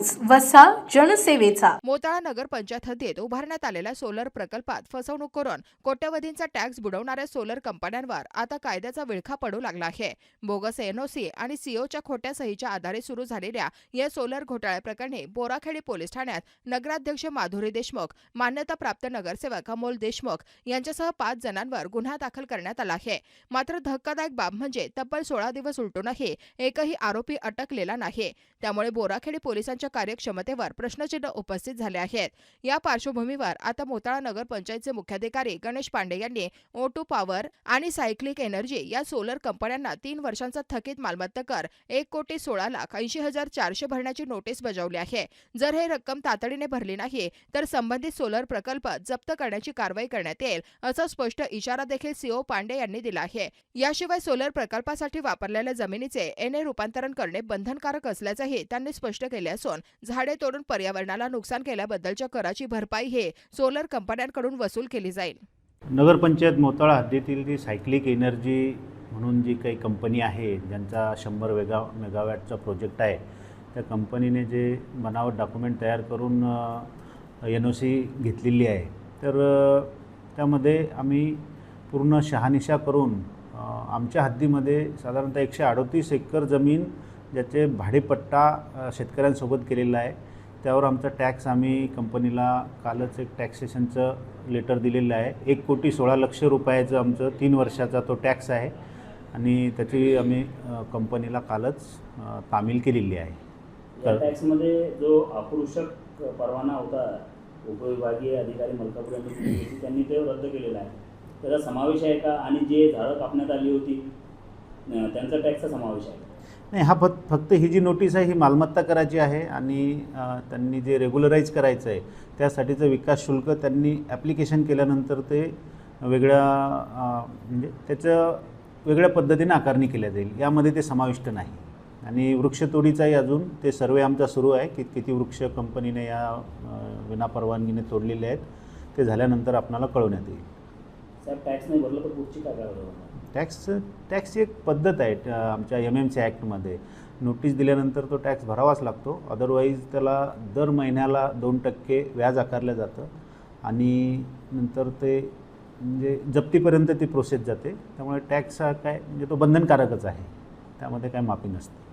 News वसा जनसेवेचा. मोताळा नगर पंचायत हद्दीत उभारण्यात आलेल्या सोलर प्रकल्पात फसवणूक करून कोट्यवधींचा टॅक्स बुडवणाऱ्या सोलर कंपन्यांवर आता कायद्याचा विळखा पडू लागला आहे. बोगस एनओसी आणि सीओच्या खोट्या सहीच्या आधारे सुरू झालेल्या या सोलर घोटाळ्याप्रकरणी बोराखेडी पोलीस ठाण्यात नगराध्यक्ष माधुरी देशमुख मान्यताप्राप्त नगरसेवक अमोल देशमुख यांच्यासह पाच जणांवर गुन्हा दाखल करण्यात आला आहे. मात्र धक्कादायक बाब म्हणजे तब्बल सोळा दिवस उलटूनही एकही आरोपी अटकलेला नाही. त्यामुळे बोराखेडी पोलिसांच्या कार्यक्षमतेवर प्रश्नचिन्ह उपस्थित झाले आहेत. या पार्श्वभूमीवर आता मोताळा नगर पंचायतचे मुख्याधिकारी गणेश पांडे यांनी ओटू पॉवर आणि सायक्लिक एनर्जी या सोलर कंपन्यांना तीन वर्षांचा थकीत मालमत्ता कर एक कोटी सोळा लाख ऐंशी हजार चारशे भरण्याची नोटीस बजावली आहे. जर हे रक्कम तातडीने भरली नाही तर संबंधित सोलर प्रकल्प जप्त करण्याची कारवाई करण्यात येईल असा स्पष्ट इशारा देखील सीओ पांडे यांनी दिला आहे. याशिवाय सोलर प्रकल्पासाठी वापरलेल्या जमिनीचे एन ए रूपांतरण करणे बंधनकारक असल्याचंही त्यांनी स्पष्ट केले असून झाडे तोडून पर्यावरणाला नुकसान केल्याबद्दलच्या कराची भरपाई हे सोलर कंपन्यांकडून वसूल केली जाईल. नगरपंचायत मोताळा हद्दीतील जी सायक्लिक एनर्जी म्हणून जी काही कंपनी आहे ज्यांचा शंभर वेगा मेगावॅटचा प्रोजेक्ट आहे त्या कंपनीने जे बनावट डॉक्युमेंट तयार करून एन ओ सी घेतलेली आहे. तर त्यामध्ये आम्ही पूर्ण शहानिशा करून आमच्या हद्दीमध्ये साधारणतः एकशे अडोतीस एकर जमीन ज्याचे भाडेपट्टा शेतकऱ्यांसोबत केलेला आहे. त्यावर आमचा टॅक्स आम्ही कंपनीला कालच एक टॅक्सेशनचं लेटर दिलेलं आहे. एक कोटी सोळा लक्ष रुपयाचं आमचं तीन वर्षाचा तो टॅक्स आहे आणि त्याची आम्ही कंपनीला कालच तामील केलेली आहे. तर- टॅक्समध्ये जो आक्रोशक परवाना होता उपविभागीय अधिकारी मलकापूर यांनी त्यांनी ते रद्द केलेला आहे. त्याचा समावेश आहे का? आणि जे झाडं कापण्यात आली होती त्यांचा टॅक्सचा समावेश आहे? नाही हा फक्त फक्त ही जी नोटीस आहे ही मालमत्ता करायची आहे आणि त्यांनी जे रेग्युलराईज करायचं आहे त्यासाठीचं विकास शुल्क त्यांनी ॲप्लिकेशन केल्यानंतर ते वेगळ्या म्हणजे त्याचं वेगळ्या पद्धतीने आकारणी केल्या जाईल. यामध्ये ते समाविष्ट नाही. आणि वृक्षतोडीचाही अजून ते सर्वे आमचा सुरू आहे की किती वृक्ष कंपनीने या विनापरवानगीने तोडलेले आहेत ते झाल्यानंतर आपणाला कळवण्यात येईल. सर टॅक्स नाही भरलं तर पुढची काय कारवाई टॅक्स टॅक्सची एक पद्धत आहे आमच्या एम एम सी ॲक्टमध्ये नोटीस दिल्यानंतर तो टॅक्स भरावाच लागतो. अदरवाईज त्याला दर महिन्याला दोन टक्के व्याज आकारलं जातं. आणि नंतर ते म्हणजे जप्तीपर्यंत ती प्रोसेस जाते. त्यामुळे टॅक्स हा काय म्हणजे तो बंधनकारकच आहे. त्यामध्ये काय माफी नसते